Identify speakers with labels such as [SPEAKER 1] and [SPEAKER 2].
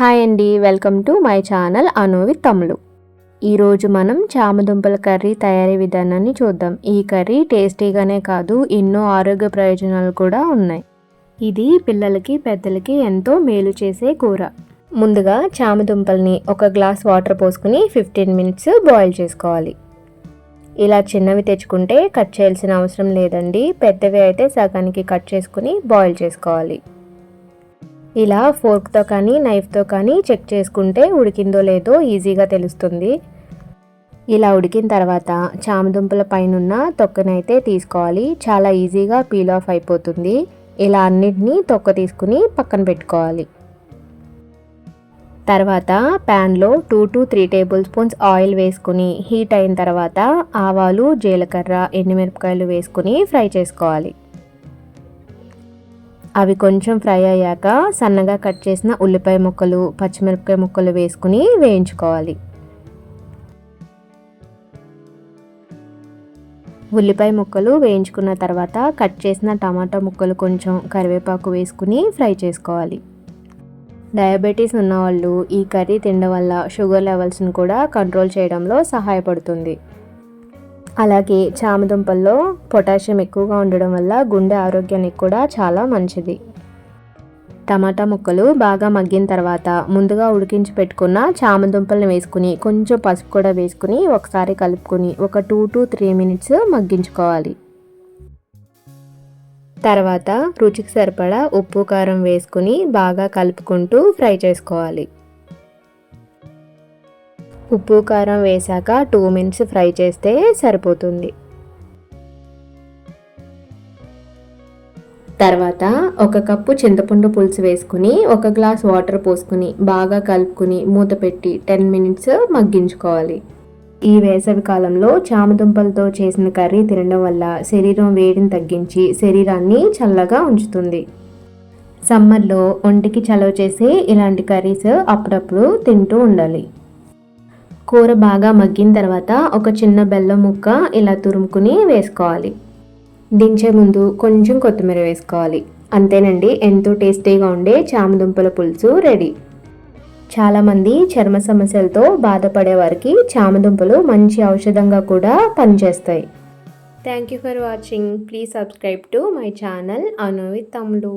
[SPEAKER 1] Hi అండి welcome to my channel అనువి తమ్ములు. తమ్ముడు ఈరోజు మనం చామదుంపల కర్రీ తయారీ విధానాన్ని చూద్దాం. ఈ కర్రీ టేస్టీగానే కాదు ఎన్నో ఆరోగ్య ప్రయోజనాలు కూడా ఉన్నాయి. ఇది పిల్లలకి పెద్దలకి ఎంతో మేలు చేసే కూర. ముందుగా చామదుంపల్ని ఒక గ్లాస్ వాటర్ పోసుకుని ఫిఫ్టీన్ మినిట్స్ బాయిల్ చేసుకోవాలి. ఇలా చిన్నవి తెచ్చుకుంటే కట్ చేయాల్సిన అవసరం లేదండి. పెద్దవి అయితే సగానికి కట్ చేసుకుని బాయిల్ చేసుకోవాలి. ఇలా ఫోర్క్తో కానీ నైఫ్తో కానీ చెక్ చేసుకుంటే ఉడికిందో లేదో ఈజీగా తెలుస్తుంది. ఇలా ఉడికిన తర్వాత చామదుంపల పైనున్న తొక్కనైతే తీసుకోవాలి. చాలా ఈజీగా పీల్ ఆఫ్ అయిపోతుంది. ఇలా అన్నిటినీ తొక్క తీసుకుని పక్కన పెట్టుకోవాలి. తర్వాత ప్యాన్లో two to three tablespoons oil వేసుకుని హీట్ అయిన తర్వాత ఆవాలు జీలకర్ర ఎండుమిరపకాయలు వేసుకుని ఫ్రై చేసుకోవాలి. అవి కొంచెం ఫ్రై అయ్యాక సన్నగా కట్ చేసిన ఉల్లిపాయ ముక్కలు పచ్చిమిరపకాయ ముక్కలు వేసుకుని వేయించుకోవాలి. ఉల్లిపాయ ముక్కలు వేయించుకున్న తర్వాత కట్ చేసిన టమాటా ముక్కలు కొంచెం కరివేపాకు వేసుకుని ఫ్రై చేసుకోవాలి. డయాబెటీస్ ఉన్నవాళ్ళు ఈ కర్రీ తినడం వల్ల షుగర్ లెవెల్స్ని కూడా కంట్రోల్ చేయడంలో సహాయపడుతుంది. అలాగే చామదుంపల్లో పొటాషియం ఎక్కువగా ఉండడం వల్ల గుండె ఆరోగ్యానికి కూడా చాలా మంచిది. టమాటా ముక్కలు బాగా మగ్గిన తర్వాత ముందుగా ఉడికించి పెట్టుకున్న చామదుంపలను వేసుకుని కొంచెం పసుపు కూడా వేసుకుని ఒకసారి కలుపుకొని ఒక టూ టు త్రీ మినిట్స్ మగ్గించుకోవాలి. తర్వాత రుచికి సరిపడా ఉప్పు కారం వేసుకుని బాగా కలుపుకుంటూ ఫ్రై చేసుకోవాలి. ఉప్పు కారం వేశాక టూ మినిట్స్ ఫ్రై చేస్తే సరిపోతుంది. తర్వాత ఒక కప్పు చింతపండు పులుసు వేసుకుని ఒక గ్లాస్ వాటర్ పోసుకుని బాగా కలుపుకుని మూత పెట్టి టెన్ మినిట్స్ మగ్గించుకోవాలి. ఈ వేసవి కాలంలో చామదుంపలతో చేసిన కర్రీ తినడం వల్ల శరీరం వేడిని తగ్గించి శరీరాన్ని చల్లగా ఉంచుతుంది. సమ్మర్లో ఒంటికి చలవ చేసే ఇలాంటి కర్రీస్ అప్పుడప్పుడు తింటూ ఉండాలి. కూర బాగా మగ్గిన తర్వాత ఒక చిన్న బెల్లం ముక్క ఇలా తురుముకుని వేసుకోవాలి. దించే ముందు కొంచెం కొత్తిమీర వేసుకోవాలి. అంతేనండి ఎంతో టేస్టీగా ఉండే చామదుంపల పులుసు రెడీ. చాలామంది చర్మ సమస్యలతో బాధపడే వారికి చామదుంపలు మంచి ఔషధంగా కూడా పనిచేస్తాయి. Thank you for watching please subscribe to my channel Anu తమ్ముడు